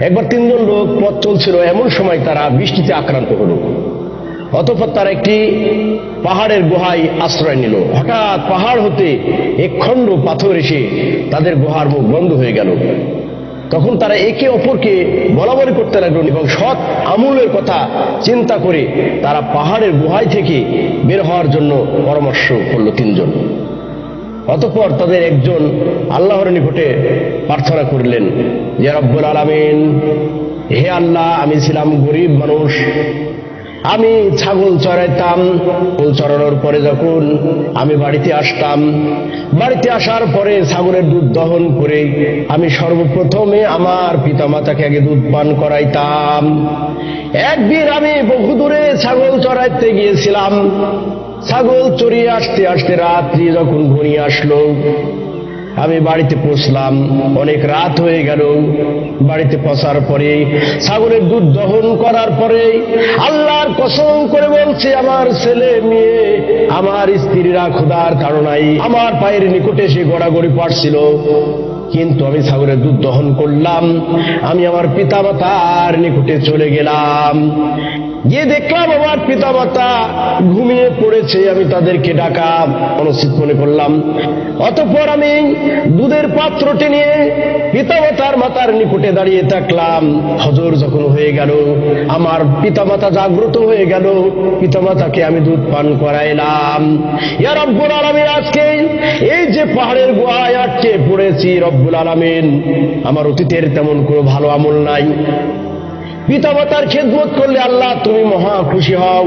একবার তিনজন লোক পথ চলছিল, এমন সময় তারা বৃষ্টিতে আক্রান্ত হলো। অতঃপর তারা একটি পাহাড়ের গুহায় আশ্রয় নিল। হঠাৎ পাহাড় হতে এক খণ্ড পাথর এসে তাদের গুহার মুখ বন্ধ হয়ে গেল। তখন তারা একে অপরকে বলা বলি করতে লাগল এবং সৎ আমূলের কথা চিন্তা করে তারা পাহাড়ের গুহায় থেকে বের হওয়ার জন্য পরামর্শ করল তিনজন। অতঃপর তাদের একজন আল্লাহর নিকটে প্রার্থনা করলেন যে রব্বুল আলমিন, হে আল্লাহ, আমি ছিলাম গরিব মানুষ। আমি ছাগল চড়াইতাম, ছাগল চড়ানোর পরে যখন আমি বাড়িতে আসতাম, বাড়িতে আসার পরে ছাগলের দুধ দহন করে আমি সর্বপ্রথমে আমার পিতামাতাকে আগে দুধ পান করাইতাম। একদিন আমি বহু দূরে ছাগল চড়াইতে গিয়েছিলাম। ছাগল চড়িয়ে আসতে আসতে রাত্রি যখন ঘনিয়ে আসলো আমি বাড়িতে পৌঁছলাম। অনেক রাত হয়ে গেল। বাড়িতে পৌঁছার পরে ছাগলের দুধ দহন করার পরে আল্লাহর কসম করে বলছে, আমার ছেলে মেয়ে, আমার স্ত্রীরা ক্ষুধার তাড়নাই আমার পায়ের নিকটে সে গড়াগড়ি পাড়ছিল। কিন্তু আমি ছাগলের দুধ দহন করলাম। আমি আমার পিতা মাতার নিকটে চলে গেলাম। গিয়ে দেখলাম আমার পিতা মাতা ঘুমিয়ে পড়েছে, আমি তাদেরকে ডাকা অনুচিত মনে করলাম। অতঃপর আমি দুধের পাত্রটি নিয়ে পিতা মাতার নিকটে দাঁড়িয়ে থাকলাম। হজর যখন হয়ে গেল, আমার পিতা মাতা জাগ্রত হয়ে গেল পিতা মাতাকে আমি দুধ পান করাইলাম। ইয়ার রব্বুল আলামিন, আজকে এই যে পাহাড়ের গুহায় আটকে পড়েছি, রব্বুল আলামিন, আমার অতীতের তেমন কোনো ভালো আমল নাই। পিতামাতার খেদমত করলে আল্লাহ তুমি মহা খুশি হও।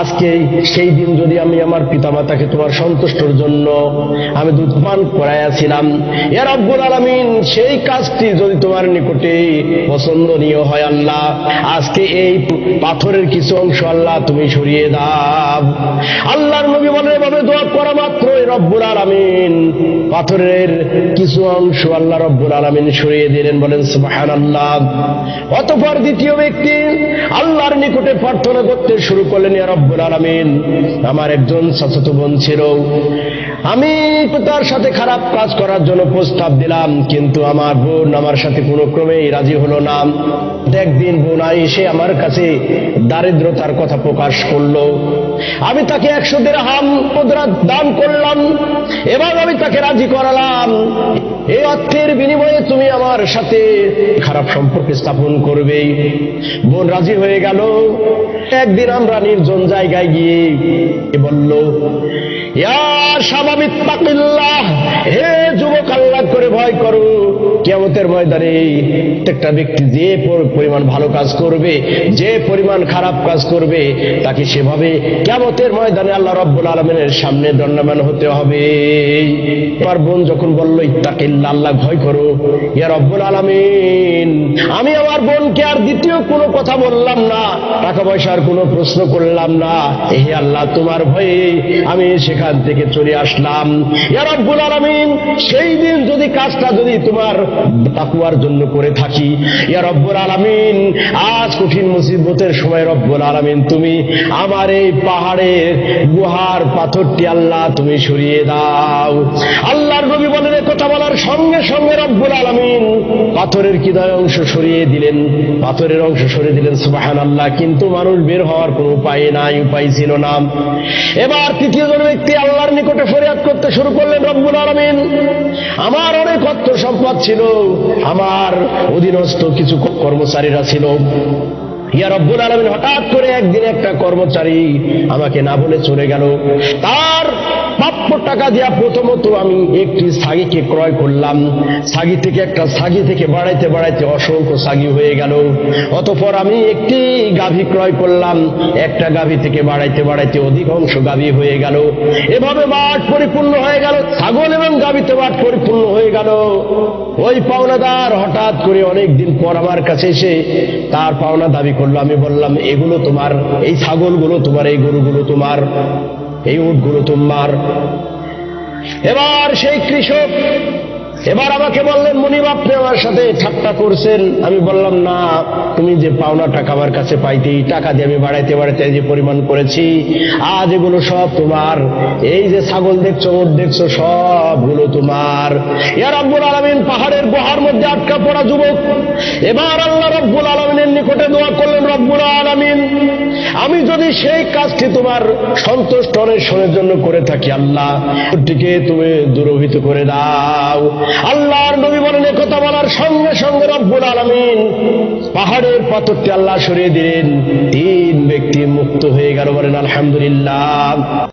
আজকে সেই দিন যদি আমি আমার পিতামাতাকে তোমার সন্তুষ্টর জন্য আমি দুধ পান করাইয়াছিলাম এর আব্বুল আলমিন সেই কাজটি যদি তোমার নিকটে পছন্দনীয় হয় আল্লাহ, আজকে এই পাথরের কিছু অংশ আল্লাহ তুমি সরিয়ে দাও। আল্লাহর নবী বলে এভাবে দোয়া করা মাত্র রব্বুল আলমিন। পাথরের কিছু অংশ আল্লাহ রব্বুল আলমিন সরিয়ে দিলেন, বলেন সুবাহান আল্লাহ অতপর দ্বিতীয় ব্যক্তি, আল্লাহর নিকটে প্রার্থনা করতে শুরু করলেন, ইয়া রব্বুল আলামিন, আমার একজন চাচাতো বোন ছিল। আমি তো তার সাথে খারাপ কাজ করার জন্য প্রস্তাব দিলাম, কিন্তু আমার বোন আমার সাথে কোনো ক্রমেই রাজি হলো না। একদিন বোন এসে আমার কাছে দারিদ্রতার কথা প্রকাশ করল। আমি তাকে একশো দেড় হাম দান করলাম এবং আমি তাকে রাজি করালাম। এই অর্থের বিনিময়ে তুমি আমার সাথে খারাপ সম্পর্ক স্থাপন করবে। বোন রাজি হয়ে গেল। একদিন আমরা নির্জন জায়গায় গিয়ে বলল হে যুবক, আল্লাহ করে ভয় করো। কেমতের ময়দানে প্রত্যেকটা ব্যক্তি যে পরিমাণ ভালো কাজ করবে, যে পরিমাণ খারাপ কাজ করবে, তাকে সেভাবে কেমতের ময়দানে আল্লাহ রব্বুল আলমিনের সামনে দণ্ডায়মান হতে হবে। এবার বোন যখন বলল ইত্তাকিল্লা আল্লাহ ভয় করো। ইয়ার রব্বুল আলমিন। আমি আমার বোনকে আর দ্বিতীয় কোনো কথা বললাম না। টাকা পয়সার কোনো প্রশ্ন করলাম না। হে আল্লাহ, তোমার ভয়ে আমি সেখান থেকে চলে আসলাম। ইয়ার রব্বুল আলমিন, সেই দিন যদি কাজটা যদি তোমার তাকুয়ার জন্য করে থাকি। ইয়ার রব্বুল আলমিন কঠিন মুসিবতের সময় রব্বুল আলমিন তুমি আমার এই পাহাড়ের গুহার পাথরটি আল্লাহ তুমি সরিয়ে দাও। আল্লাহর নবী বলেন কথা বলার সঙ্গে সঙ্গে রব্বুল আলমিন পাথরের কিদয় অংশ সরিয়ে দিলেন? পাথরের অংশ সরিয়ে দিলেন সুবাহান আল্লাহ কিন্তু মানুষ বের হওয়ার কোনো উপায় নাই, উপায় ছিল না। এবার তৃতীয় জন ব্যক্তি আল্লাহর নিকটে ফরিয়াদ করতে শুরু করলেন রব্বুল আলমিন। আমার অনেক অর্থ সম্পদ ছিল, আমার অধীনস্থ কিছু কর্মচারীরা ছিল। ইয়া রব্বুল আলমিন হঠাৎ করে একদিন একটা কর্মচারী আমাকে না বলে চলে গেল। তার প্রাপ্য টাকা দিয়া প্রথমত আমি একটি সাগিকে ক্রয় করলাম। সাগি থেকে একটা সাগি থেকে বাড়াইতে বাড়াইতে অসংখ্য সাগি হয়ে গেল। অতঃপর আমি একটি গাভী ক্রয় করলাম। একটা গাভী থেকে বাড়াইতে বাড়াইতে অধিকাংশ গাভী হয়ে গেল। এভাবে মাঠ পরিপূর্ণ হয়ে গেল। ছাগল এবং গাভীতে মাঠ পরিপূর্ণ হয়ে গেল। ওই পাওনাদার হঠাৎ করে অনেক দিন পর আমার কাছে এসে তার পাওনা দাবি করল। আমি বললাম, এগুলো তোমার, এই ছাগলগুলো তোমার, এই গরুগুলো তোমার। এই উটগুলো তোমার। এবার সেই কৃষক, এবার আমাকে বললেন, মুনিব, আপনি আমার সাথে ঠাট্টা করছেন। আমি বললাম, না, তুমি যে পাওনা টাকা আমার কাছে পাইতে টাকা দিয়ে আমি বাড়াইতে বাড়াইতে যে পরিমাণ করেছি, আজ এগুলো সব তোমার। এই যে ছাগল দেখছ, ওট দেখছ, সবগুলো তোমার। ইয়া রব্বুল আলমিন, পাহাড়ের গুহার মধ্যে আটকা পড়া যুবক, এবার আল্লাহ রব্বুল আলমিনের নিকটে দোয়া করলেন, রব্বুল আলমিন আমি যদি সেই কাজটি তোমার সন্তুষ্ট অন্বেষণের জন্য করে থাকি, আল্লাহ ওটিকে তুমি দুরভিত করে দাও। আল্লাহর নবী বলেন কথা বলার সঙ্গে সঙ্গে রব্বুল আলমিন পাহাড়ের পাথরটি আল্লাহ সরিয়ে দিলেন। তিন ব্যক্তি মুক্ত হয়ে গেল বলেন, আলহামদুলিল্লাহ।